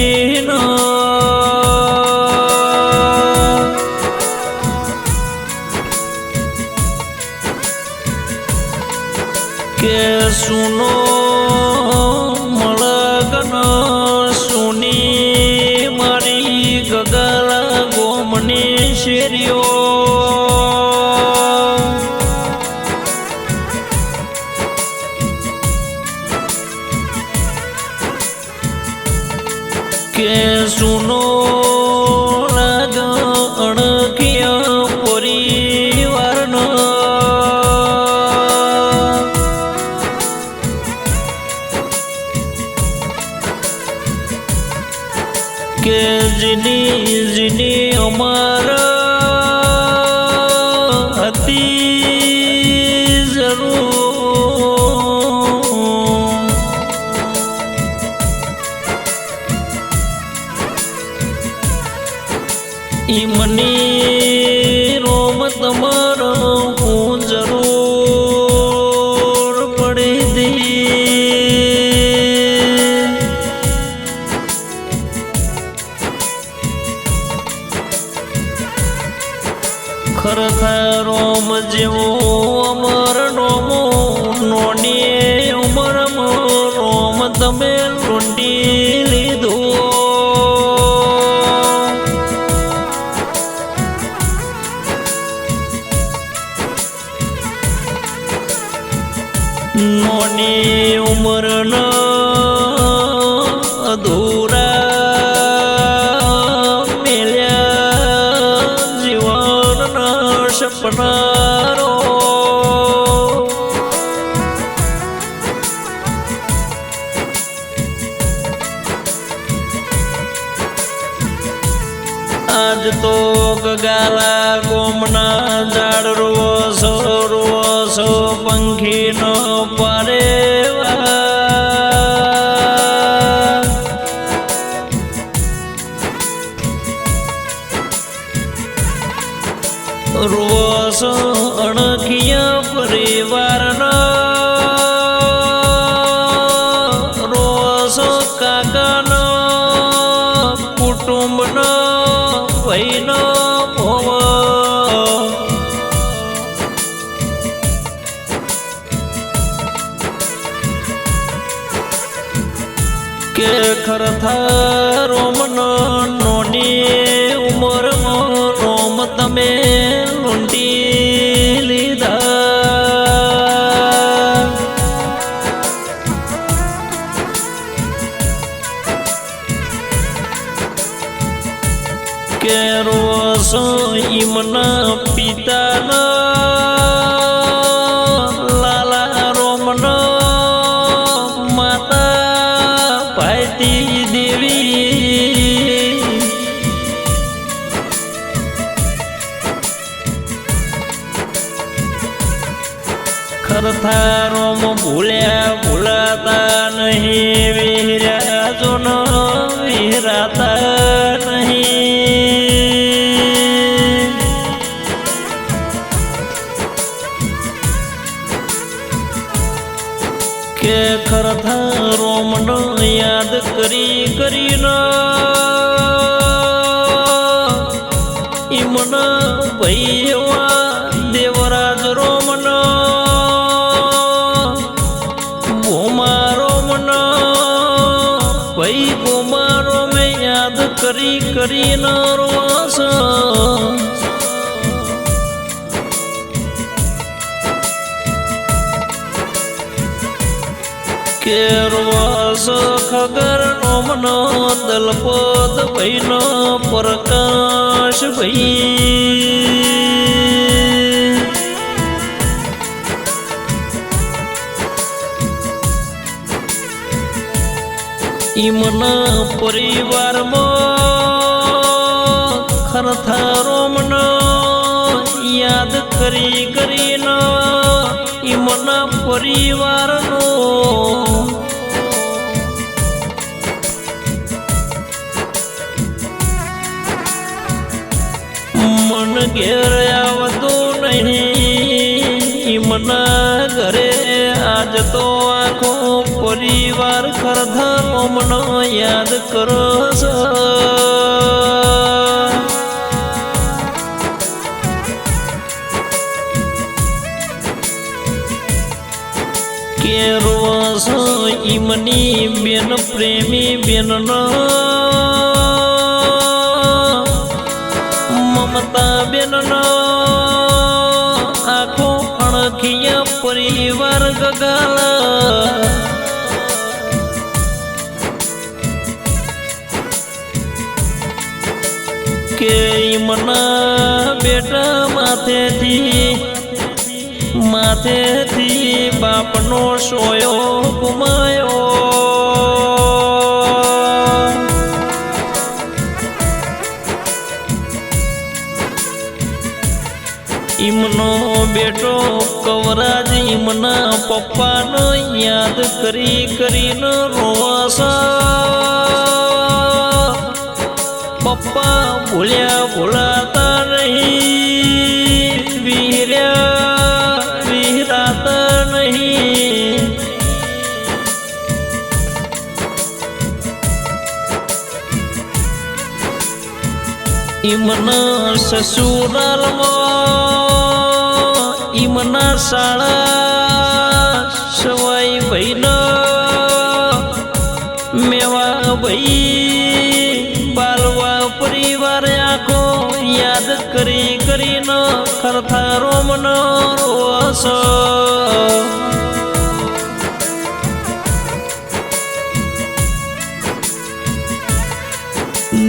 ધરતી કે સુનો મળગન સુની મારી ગગલા ગોમની શેરીઓ. romance. જેવો અમર નોમો નોની ઉમર રોમ તમે લૂંટી લીધો. નોની ઉમર અધૂરા મેલ્યા સો કે ખરથા રોમનો નોની ઉંમરમાં રોમ તમે લૂંટી લીધા. કે રોસો ઈમના પિતાના ખરથારોમ ભૂલ્યા ભૂલાતા નહીં વિહર્યા જો ન વિહરાતા નહીં. કે ખરથારોમ યાદ કરી કરીને ઈમના ભૈયા ભાઈ ગોમારો મેં યાદ કરી કરી ન રોવાસ કે રોવાસ ખગર રોમનો ભાઈ નો પ્રકાશ ભાઈ. ઈમના પરિવારમાં, ખરથારોમન યાદ કરી કરીને ઈમના પરિવારનો. મન ઘેર આવતું નહીં, ઈમના ઘરે આજ તો આખો પરિવાર મનો યાદ કરો છો. કે રોસ ઈમની બેન, પ્રેમી બેન મમતા બેન આખો અણખિયા પરિવાર ગગાલા. કે ઈમના બેટા માથેથી માથેથી બાપનો સોયો ગુમાયો. ઈમનો બેટો કવરાજ ઈમના પપ્પાનો યાદ કરી કરીને રોવાસા પપ્પા ભૂલ્યા ભૂલાતા નહીં. વીર્યા વીરાતા નહીં. ઈમના સસુરાલમાં ઈમના શાળા સવાઈ ભાઈના ખરથારો મનો રોસ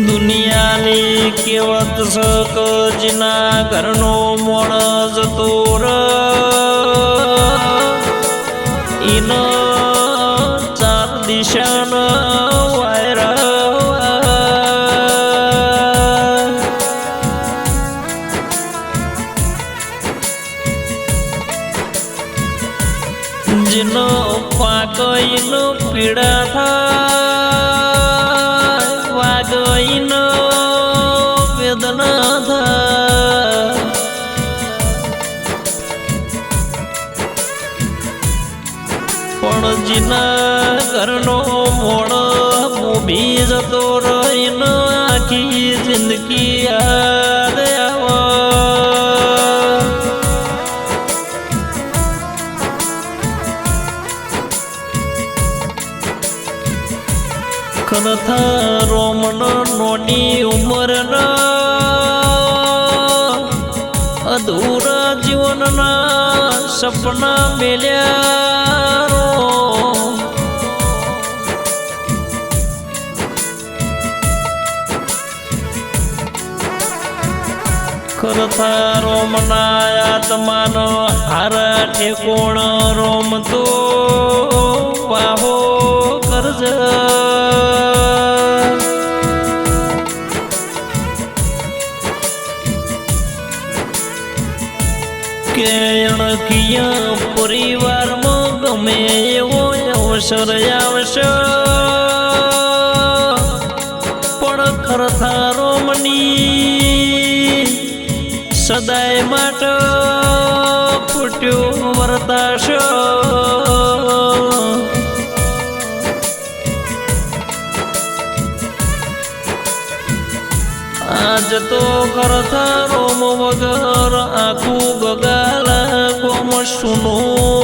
દુનિયાની કેવત સકજના ઘરનો મોણ જતો ર ઈનો ચાર દિશાના જીના ઘરનો મોડ મૂબી જતો રહીને આખી જિંદગી યાદ ખનથા રોમન નોની ઉંમરના અધૂરા જીવનના સપના મેલ્યા. ખરથા રોમના આત્માનો હારા ઠેકોણ રોમ તો વાહો કરજ. કેણ કિયા પરિવારમાં ગમે એવો અવસર આવશે. પણ ખરથારો સદાય માટે ફૂટ્યું વરતાશો આજ તો કરતા રોમ વગર આખું ગગાલા કોમ સુનું.